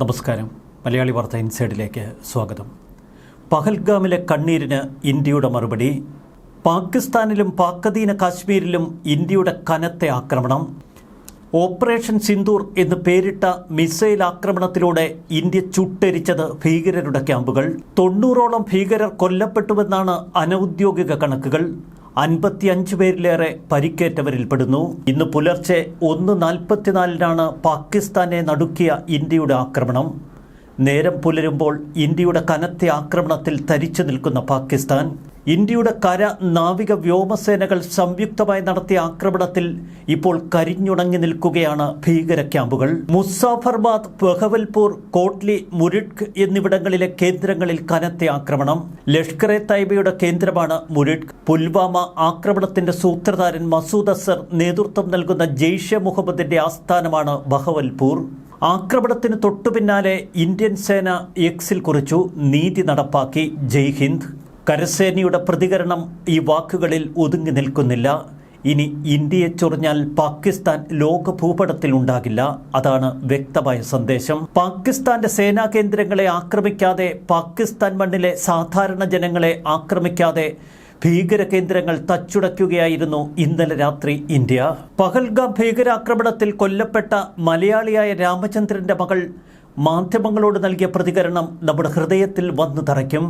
നമസ്കാരം. മലയാളി വാർത്ത ഇൻസൈഡിലേക്ക് സ്വാഗതം. പഹൽഗാമിലെ കണ്ണീരിന് ഇന്ത്യയുടെ മറുപടി പാകിസ്ഥാനിലും പാക്കദീന കാശ്മീരിലും ഇന്ത്യയുടെ കനത്തെ ആക്രമണം ഓപ്പറേഷൻ സിന്ദൂർ എന്ന് പേരിട്ട മിസൈൽ ആക്രമണത്തിലൂടെ ഇന്ത്യ ചുട്ടരിച്ചത് ഭീകരരുടെ ക്യാമ്പുകൾ തൊണ്ണൂറോളം ഭീകരർ കൊല്ലപ്പെട്ടുവെന്നാണ് അനൌദ്യോഗിക കണക്കുകൾ. അൻപത്തിയഞ്ച് പേരിലേറെ പരിക്കേറ്റവരിൽപ്പെടുന്നു. ഇന്ന് പുലർച്ചെ ഒന്ന് നാൽപ്പത്തിനാലിനാണ് പാകിസ്ഥാനെ നടുക്കിയ ഇന്ത്യയുടെ ആക്രമണം. നേരം പുലരുമ്പോൾ ഇന്ത്യയുടെ കനത്ത ആക്രമണത്തിൽ തരിച്ചു നിൽക്കുന്ന പാകിസ്ഥാൻ. ഇന്ത്യയുടെ കര നാവിക വ്യോമസേനകൾ സംയുക്തമായി നടത്തിയ ആക്രമണത്തിൽ ഇപ്പോൾ കരിഞ്ഞുണങ്ങി നിൽക്കുകയാണ് ഭീകര ക്യാമ്പുകൾ. മുസാഫർബാദ് ബഹവൽപൂർ കോട്ട്ലി മുരിഡ്ക് എന്നിവിടങ്ങളിലെ കേന്ദ്രങ്ങളിൽ കനത്ത ആക്രമണം. ലഷ്കർ എ തൈബയുടെ കേന്ദ്രമാണ് മുരിഡ്ക് പുൽവാമ ആക്രമണത്തിന്റെ സൂത്രധാരൻ മസൂദ് അസർ നേതൃത്വം നൽകുന്ന ജെയ്ഷെ മുഹമ്മദിന്റെ ആസ്ഥാനമാണ് ബഹവൽപൂർ. ആക്രമണത്തിന് തൊട്ടുപിന്നാലെ ഇന്ത്യൻ സേന എക്സിൽ കുറിച്ചു. നീതി നടപ്പാക്കി. ജയ് ഹിന്ദ്. കരസേനയുടെ പ്രതികരണം ഈ വാക്കുകളിൽ ഒതുങ്ങി നിൽക്കുന്നില്ല. ഇനി ഇന്ത്യയെ ചൊറിഞ്ഞാൽ പാകിസ്ഥാൻ ലോക ഭൂപടത്തിൽ ഉണ്ടാകില്ല അതാണ് വ്യക്തമായ സന്ദേശം. പാകിസ്ഥാന്റെ സേനാ കേന്ദ്രങ്ങളെ ആക്രമിക്കാതെ പാകിസ്ഥാൻ മണ്ണിലെ സാധാരണ ജനങ്ങളെ ആക്രമിക്കാതെ ഭീകര കേന്ദ്രങ്ങൾ തച്ചുടയ്ക്കുകയായിരുന്നു ഇന്നലെ രാത്രി ഇന്ത്യ. പഹൽഗാം ഭീകരാക്രമണത്തിൽ കൊല്ലപ്പെട്ട മലയാളിയായ രാമചന്ദ്രന്റെ മകൾ മാധ്യമങ്ങളോട് നൽകിയ പ്രതികരണം നമ്മുടെ ഹൃദയത്തിൽ വന്നു തറയ്ക്കും.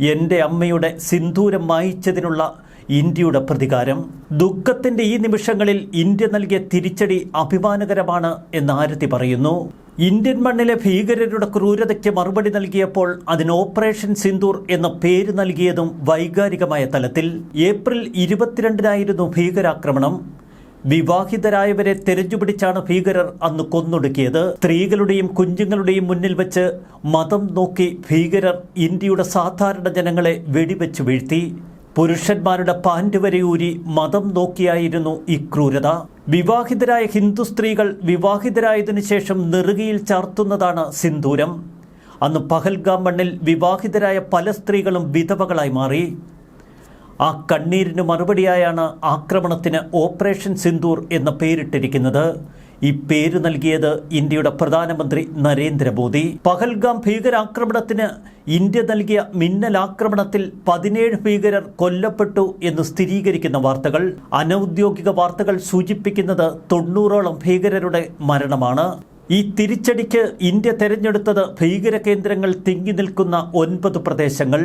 എന്റെ അമ്മയുടെ സിന്ദൂരം മായിച്ചതിനുള്ള ഇന്ത്യയുടെ പ്രതികാരം ദുഃഖത്തിന്റെ ഈ നിമിഷങ്ങളിൽ ഇന്ത്യ നൽകിയ തിരിച്ചടി അഭിമാനകരമാണ് എന്ന് ആരതി പറയുന്നു. ഇന്ത്യൻ മണ്ണിലെ ഭീകരരുടെ ക്രൂരതയ്ക്ക് മറുപടി നൽകിയപ്പോൾ അതിന് ഓപ്പറേഷൻ സിന്ദൂർ എന്ന പേര് നൽകിയതും വൈകാരികമായ തലത്തിൽ. ഏപ്രിൽ ഇരുപത്തിരണ്ടിനായിരുന്നു ഭീകരാക്രമണം. വിവാഹിതരായവരെ തെരഞ്ഞുപിടിച്ചാണ് ഭീകരർ അന്ന് കൊന്നൊടുക്കിയത്. സ്ത്രീകളുടെയും കുഞ്ഞുങ്ങളുടെയും മുന്നിൽ വെച്ച് മതം നോക്കി ഭീകരർ ഇന്ത്യയുടെ സാധാരണ ജനങ്ങളെ വെടിവെച്ച് വീഴ്ത്തി. പുരുഷന്മാരുടെ പാന്റ് ഊരി മതം നോക്കിയായിരുന്നു ഇക്രൂരത ക്രൂരത. വിവാഹിതരായ ഹിന്ദു സ്ത്രീകൾ വിവാഹിതരായതിനു ശേഷം നെറുകയിൽ ചാർത്തുന്നതാണ് സിന്ദൂരം. അന്ന് പഹൽഗാം മണ്ണിൽ വിവാഹിതരായ പല സ്ത്രീകളും വിധവകളായി മാറി. ആ കണ്ണീരിന് മറുപടിയായാണ് ആക്രമണത്തിന് ഓപ്പറേഷൻ സിന്ദൂർ എന്ന പേരിട്ടിരിക്കുന്നത്. ഈ പേര് നൽകിയത് ഇന്ത്യയുടെ പ്രധാനമന്ത്രി നരേന്ദ്രമോദി. പഹൽഗാം ഭീകരാക്രമണത്തിന് ഇന്ത്യ നൽകിയ മിന്നൽ ആക്രമണത്തിൽ പതിനേഴ് ഭീകരർ കൊല്ലപ്പെട്ടു എന്ന് സ്ഥിരീകരിക്കുന്ന വാർത്തകൾ അനൌദ്യോഗിക വാർത്തകൾ സൂചിപ്പിക്കുന്നത് തൊണ്ണൂറോളം ഭീകരരുടെ മരണമാണ്. ഈ തിരിച്ചടിക്ക് ഇന്ത്യ തെരഞ്ഞെടുത്തത് ഭീകര കേന്ദ്രങ്ങൾ തിങ്ങി നിൽക്കുന്ന ഒൻപത് പ്രദേശങ്ങൾ.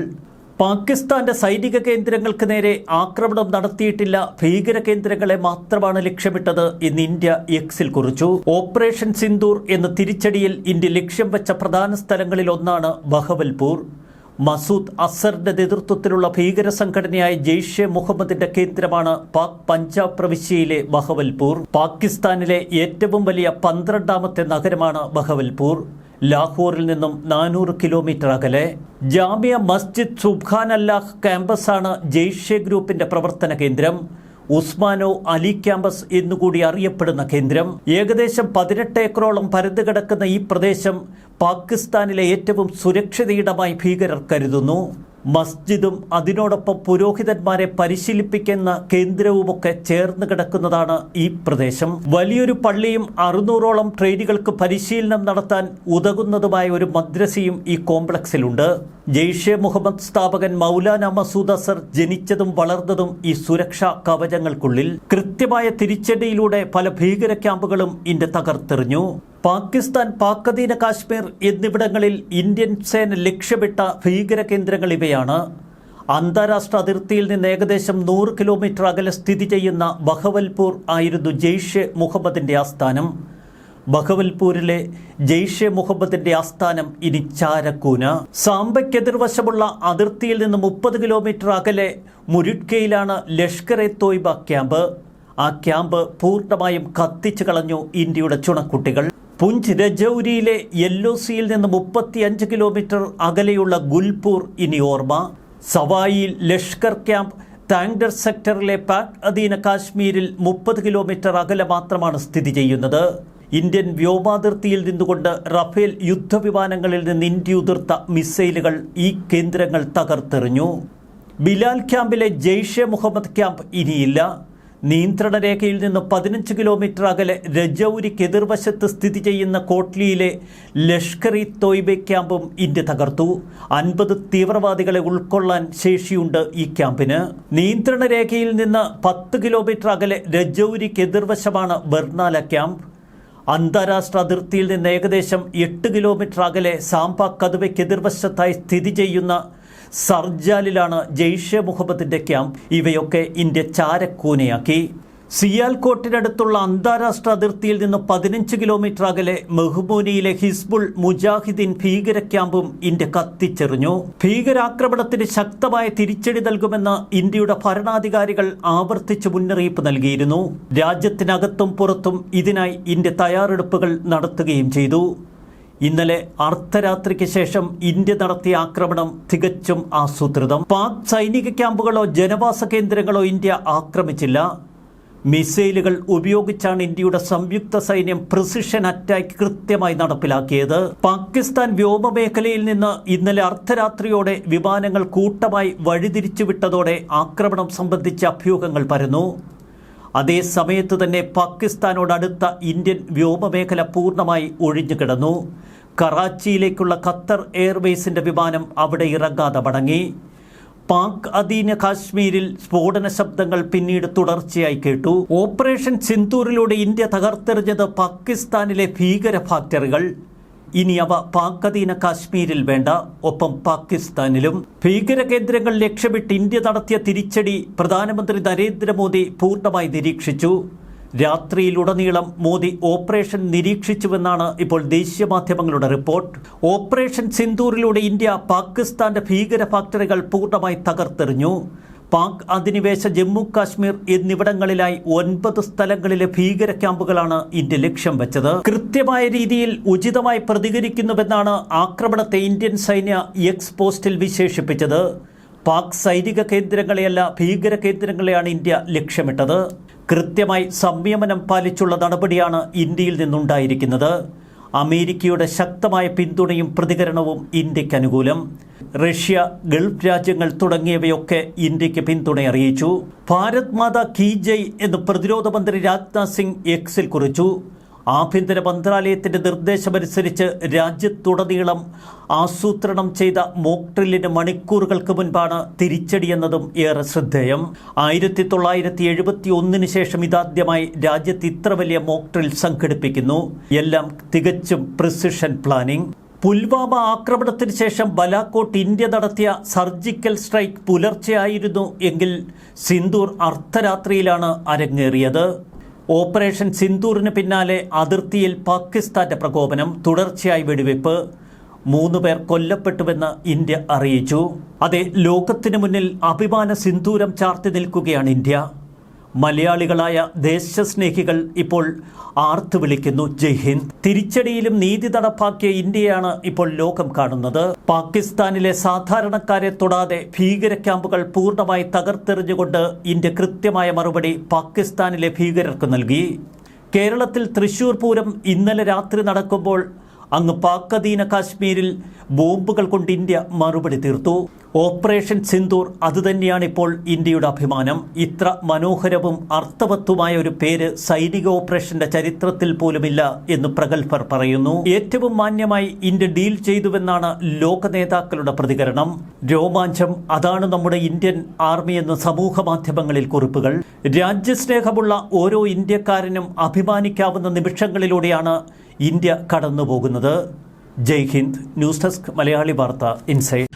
പാകിസ്ഥാന്റെ സൈനിക കേന്ദ്രങ്ങൾക്ക് നേരെ ആക്രമണം നടത്തിയിട്ടില്ല. ഭീകര കേന്ദ്രങ്ങളെ മാത്രമാണ് ലക്ഷ്യമിട്ടത് എന്ന് ഇന്ത്യ എക്സിൽ കുറിച്ചു. ഓപ്പറേഷൻ സിന്ദൂർ എന്ന തിരിച്ചടിയിൽ ഇന്ത്യ ലക്ഷ്യം വെച്ച പ്രധാന സ്ഥലങ്ങളിൽ ഒന്നാണ് ബഹവൽപൂർ മസൂദ് അസറിന്റെ നേതൃത്വത്തിലുള്ള ഭീകര സംഘടനയായ ജെയ്ഷെ മുഹമ്മദിന്റെ കേന്ദ്രമാണ് പാക് പഞ്ചാബ് പ്രവിശ്യയിലെ ബഹവൽപൂർ പാകിസ്ഥാനിലെ ഏറ്റവും വലിയ പന്ത്രണ്ടാമത്തെ നഗരമാണ് ബഹവൽപൂർ ലാഹോറിൽ നിന്നും നാനൂറ് കിലോമീറ്റർ അകലെ ജാമിയ മസ്ജിദ് സുബ്ഖാൻ അല്ലാഹ് ക്യാമ്പസാണ് ജെയ്ഷെ ഗ്രൂപ്പിന്റെ പ്രവർത്തന കേന്ദ്രം ഉസ്മാനോ അലി ക്യാമ്പസ് എന്നുകൂടി അറിയപ്പെടുന്ന കേന്ദ്രം. ഏകദേശം പതിനെട്ട് ഏക്കറോളം പരന്നു കിടക്കുന്ന ഈ പ്രദേശം പാകിസ്ഥാനിലെ ഏറ്റവും സുരക്ഷിതയിടമായി ഭീകരർ കരുതുന്നു. മസ്ജിദും അതിനോടൊപ്പം പുരോഹിതന്മാരെ പരിശീലിപ്പിക്കുന്ന കേന്ദ്രവുമൊക്കെ ചേർന്ന് കിടക്കുന്നതാണ് ഈ പ്രദേശം. വലിയൊരു പള്ളിയും അറുന്നൂറോളം ട്രെയിനുകൾക്ക് പരിശീലനം നടത്താൻ ഉതകുന്നതുമായ ഒരു മദ്രസയും ഈ കോംപ്ലക്സിലുണ്ട്. ജെയ്ഷെ മുഹമ്മദ് സ്ഥാപകൻ മൗലാന മസൂദ് അസർ ജനിച്ചതും വളർന്നതും ഈ സുരക്ഷാ കവചങ്ങൾക്കുള്ളിൽ. കൃത്യമായ തിരിച്ചടിയിലൂടെ പല ഭീകര ക്യാമ്പുകളും ഇന്ത്യ തകർത്തെറിഞ്ഞു. പാകിസ്ഥാൻ പാക്കധീന കാശ്മീർ എന്നിവിടങ്ങളിൽ ഇന്ത്യൻ സേന ലക്ഷ്യമിട്ട ഭീകര കേന്ദ്രങ്ങൾ ഇവയാണ്. അന്താരാഷ്ട്ര അതിർത്തിയിൽ നിന്ന് ഏകദേശം നൂറ് കിലോമീറ്റർ അകലെ സ്ഥിതി ചെയ്യുന്ന ബഹവൽപൂർ ആയിരുന്നു ജെയ്ഷെ മുഹമ്മദിന്റെ ആസ്ഥാനം. ബഹവൽപൂരിലെ ജെയ്ഷെ മുഹമ്മദിന്റെ ആസ്ഥാനം ഇനി ചാരക്കൂന. സാമ്പയ്ക്കെതിർവശമുള്ള അതിർത്തിയിൽ നിന്ന് മുപ്പത് കിലോമീറ്റർ അകലെ മുരുട്കയിലാണ് ലഷ്കർ എ തോയ്ബ ക്യാമ്പ്. ആ ക്യാമ്പ് പൂർണമായും കത്തിച്ചു കളഞ്ഞു ഇന്ത്യയുടെ ചുണക്കുട്ടികൾ. പുഞ്ച് രജൌരിയിലെ യെല്ലോ സിയിൽ നിന്ന് മുപ്പത്തിയഞ്ച് കിലോമീറ്റർ അകലെയുള്ള ഗുൽപൂർ ഇനി ഓർമ്മ. സവായിയിൽ ലഷ്കർ ക്യാമ്പ് താങ്ഡർ സെക്ടറിലെ പാക് അധീന കാശ്മീരിൽ മുപ്പത് കിലോമീറ്റർ അകലെ മാത്രമാണ് സ്ഥിതി ചെയ്യുന്നത്. ഇന്ത്യൻ വ്യോമാതിർത്തിയിൽ നിന്നുകൊണ്ട് റഫേൽ യുദ്ധവിമാനങ്ങളിൽ നിന്ന് ഇന്ത്യ ഉതിർത്ത മിസൈലുകൾ ഈ കേന്ദ്രങ്ങൾ തകർത്തെറിഞ്ഞു. ബിലാൽ ക്യാമ്പിലെ ജെയ്ഷെ മുഹമ്മദ് ക്യാമ്പ് ഇനിയില്ല. നിയന്ത്രണ രേഖയിൽ നിന്ന് പതിനഞ്ച് കിലോമീറ്റർ അകലെ രജൌരിക്ക് എതിർവശത്ത് സ്ഥിതി ചെയ്യുന്ന കോട്ട്ലിയിലെ ലഷ്കർ ഇ തോയ്ബെ ക്യാമ്പും ഇന്ത്യ തകർത്തു. അൻപത് തീവ്രവാദികളെ ഉൾക്കൊള്ളാൻ ശേഷിയുണ്ട് ഈ ക്യാമ്പിന്. നിയന്ത്രണ രേഖയിൽ നിന്ന് പത്ത് കിലോമീറ്റർ അകലെ രജൌരിക്ക് എതിർവശമാണ് ബർണാല ക്യാമ്പ്. അന്താരാഷ്ട്ര അതിർത്തിയിൽ നിന്ന് ഏകദേശം എട്ട് കിലോമീറ്റർ അകലെ സാമ്പ കതുവയ്ക്ക് എതിർവശത്തായി സ്ഥിതി ചെയ്യുന്ന സർജാലിലാണ് ജെയ്ഷെ മുഹമ്മദിന്റെ ക്യാമ്പ്. ഇവയൊക്കെ ഇന്ത്യ ചാരക്കൂനയാക്കി. സിയാൽകോട്ടിനടുത്തുള്ള അന്താരാഷ്ട്ര അതിർത്തിയിൽ നിന്ന് പതിനഞ്ച് കിലോമീറ്റർ അകലെ മെഹ്ബൂനിയിലെ ഹിസ്ബുൾ മുജാഹിദ്ദീൻ ഭീകര ക്യാമ്പും ഇന്ത്യ കത്തിച്ചെറിഞ്ഞു. ഭീകരാക്രമണത്തിന് ശക്തമായ തിരിച്ചടി നൽകുമെന്ന് ഇന്ത്യയുടെ ഭരണാധികാരികൾ ആവർത്തിച്ച് മുന്നറിയിപ്പ് നൽകിയിരുന്നു. രാജ്യത്തിനകത്തും പുറത്തും ഇതിനായി ഇന്ത്യ തയ്യാറെടുപ്പുകൾ നടത്തുകയും ചെയ്തു. ഇന്നലെ അർദ്ധരാത്രിക്ക് ശേഷം ഇന്ത്യ നടത്തിയ ആക്രമണം തികച്ചും ആസൂത്രിതം. പാക് സൈനിക ക്യാമ്പുകളോ ജനവാസ കേന്ദ്രങ്ങളോ ഇന്ത്യ ആക്രമിച്ചില്ല. മിസൈലുകൾ ഉപയോഗിച്ചാണ് ഇന്ത്യയുടെ സംയുക്ത സൈന്യം പ്രിസിഷൻ അറ്റാക്ക് കൃത്യമായി നടപ്പിലാക്കിയത്. പാകിസ്ഥാൻ വ്യോമമേഖലയിൽ നിന്ന് ഇന്നലെ അർദ്ധരാത്രിയോടെ വിമാനങ്ങൾ കൂട്ടമായി വഴിതിരിച്ചുവിട്ടതോടെ ആക്രമണം സംബന്ധിച്ച അഭ്യൂഹങ്ങൾ പരന്നു. അതേ സമയത്ത് തന്നെ പാകിസ്ഥാനോടടുത്ത ഇന്ത്യൻ വ്യോമമേഖല പൂർണമായി ഒഴിഞ്ഞുകിടന്നു കറാച്ചിയിലേക്കുള്ള ഖത്തർ എയർവേസിന്റെ വിമാനം അവിടെ ഇറങ്ങാതെ മടങ്ങി. പാക് അധീന കാശ്മീരിൽ സ്ഫോടന ശബ്ദങ്ങൾ പിന്നീട് തുടർച്ചയായി കേട്ടു. ഓപ്പറേഷൻ സിന്ദൂറിലൂടെ ഇന്ത്യ തകർത്തെറിഞ്ഞത് പാകിസ്ഥാനിലെ ഭീകര ഫാക്ടറികൾ. ഇനി അവ പാക്കധീന കാശ്മീരിൽ വേണ്ട ഒപ്പം പാകിസ്ഥാനിലും. ഭീകര കേന്ദ്രങ്ങൾ ലക്ഷ്യമിട്ട് ഇന്ത്യ നടത്തിയ തിരിച്ചടി പ്രധാനമന്ത്രി നരേന്ദ്രമോദി പൂർണമായി നിരീക്ഷിച്ചു. രാത്രിയിലുടനീളം മോദി ഓപ്പറേഷൻ നിരീക്ഷിച്ചുവെന്നാണ് ഇപ്പോൾ ദേശീയ മാധ്യമങ്ങളുടെ റിപ്പോർട്ട്. ഓപ്പറേഷൻ സിന്ദൂറിലൂടെ ഇന്ത്യ പാകിസ്ഥാന്റെ ഭീകര ഫാക്ടറികൾ പൂർണമായി തകർത്തെറിഞ്ഞു. പാക് അധിനിവേശ ജമ്മു കാശ്മീർ എന്നിവിടങ്ങളിലായി ഒൻപത് സ്ഥലങ്ങളിലെ ഭീകര ക്യാമ്പുകളാണ് ഇന്ത്യ ലക്ഷ്യം വെച്ചത്. കൃത്യമായ രീതിയിൽ ഉചിതമായി പ്രതികരിക്കുന്നുവെന്നാണ് ആക്രമണത്തെ ഇന്ത്യൻ സൈന്യ എക്സ് പോസ്റ്റിൽ വിശേഷിപ്പിച്ചത്. പാക് സൈനിക കേന്ദ്രങ്ങളെയല്ല ഭീകര കേന്ദ്രങ്ങളെയാണ് ഇന്ത്യ ലക്ഷ്യമിട്ടത്. കൃത്യമായി സംയമനം പാലിച്ചുള്ള നടപടിയാണ് ഇന്ത്യയിൽ നിന്നുണ്ടായിരിക്കുന്നത്. അമേരിക്കയുടെ ശക്തമായ പിന്തുണയും പ്രതികരണവും ഇന്ത്യയ്ക്ക് അനുകൂലം. റഷ്യ ഗൾഫ് രാജ്യങ്ങൾ തുടങ്ങിയവയൊക്കെ ഇന്ത്യയ്ക്ക് പിന്തുണ അറിയിച്ചു. ഭാരത് മാതാ കി ജയ് എന്ന് പ്രതിരോധ മന്ത്രി രാജ്നാഥ് സിംഗ് എക്സിൽ കുറിച്ചു. ആഭ്യന്തര മന്ത്രാലയത്തിന്റെ നിർദ്ദേശമനുസരിച്ച് രാജ്യത്തുടനീളം ആസൂത്രണം ചെയ്ത മോക്ട്രില്ലിന് മണിക്കൂറുകൾക്ക് മുൻപാണ് തിരിച്ചടിയെന്നതും ഏറെ ശ്രദ്ധേയം. ആയിരത്തി തൊള്ളായിരത്തി എഴുപത്തി ഒന്നിന് ശേഷം ഇതാദ്യമായി രാജ്യത്ത് ഇത്ര വലിയ മോക്ട്രിൽ സംഘടിപ്പിക്കുന്നു. എല്ലാം തികച്ചും പ്രിസിഷൻ പ്ലാനിംഗ്. പുൽവാമ ആക്രമണത്തിന് ശേഷം ബലാക്കോട്ട് ഇന്ത്യ നടത്തിയ സർജിക്കൽ സ്ട്രൈക്ക് പുലർച്ചെയായിരുന്നു എങ്കിൽ സിന്ദൂർ അർദ്ധരാത്രിയിലാണ് അരങ്ങേറിയത്. ഓപ്പറേഷൻ സിന്ദൂറിന് പിന്നാലെ അതിർത്തിയിൽ പാകിസ്ഥാന്റെ പ്രകോപനം തുടർച്ചയായി വെടിവെപ്പ് മൂന്ന് പേർ കൊല്ലപ്പെട്ടുവെന്ന് ഇന്ത്യ അറിയിച്ചു. അതെ ലോകത്തിനു മുന്നിൽ അഭിമാന സിന്ദൂരം ചാർത്തി നിൽക്കുകയാണ് ഇന്ത്യ. മലയാളികളായ ദേശസ്നേഹികൾ ഇപ്പോൾ ആർത്തു വിളിക്കുന്നു. ജയ് ഹിന്ദ്. തിരിച്ചടിയിലും നീതി നടപ്പാക്കിയ ഇന്ത്യയാണ് ഇപ്പോൾ ലോകം കാണുന്നത്. പാകിസ്ഥാനിലെ സാധാരണക്കാരെ തൊടാതെ ഭീകര ക്യാമ്പുകൾ പൂർണമായി തകർത്തെറിഞ്ഞുകൊണ്ട് ഇന്ത്യ കൃത്യമായ മറുപടി പാകിസ്ഥാനിലെ ഭീകരർക്ക് നൽകി. കേരളത്തിൽ തൃശൂർ പൂരം ഇന്നലെ രാത്രി നടക്കുമ്പോൾ അങ്ങ് പാക് അധീന കാശ്മീരിൽ ബോംബുകൾ കൊണ്ട് ഇന്ത്യ മറുപടി തീർത്തു. ഓപ്പറേഷൻ സിന്ദൂർ അതുതന്നെയാണ് ഇപ്പോൾ ഇന്ത്യയുടെ അഭിമാനം. ഇത്ര മനോഹരവും അർത്ഥവത്തുമായ ഒരു പേര് സൈനിക ഓപ്പറേഷന്റെ ചരിത്രത്തിൽ പോലുമില്ല എന്ന് പ്രഗത്ഭർ പറയുന്നു. ഏറ്റവും മാന്യമായി ഇന്ത്യ ഡീൽ ചെയ്തുവെന്നാണ് ലോക നേതാക്കളുടെ പ്രതികരണം. രോമാഞ്ചം അതാണ് നമ്മുടെ ഇന്ത്യൻ ആർമി എന്ന് സമൂഹ മാധ്യമങ്ങളിൽ കുറിപ്പുകൾ. രാജ്യസ്നേഹമുള്ള ഓരോ ഇന്ത്യക്കാരനും അഭിമാനിക്കാവുന്ന നിമിഷങ്ങളിലൂടെയാണ് ഇന്ത്യ കടന്നുപോകുന്നത്. ജയ് ഹിന്ദ് ന്യൂസ് ഡെസ്ക് മലയാളി വാർത്ത ഇൻസൈഡ്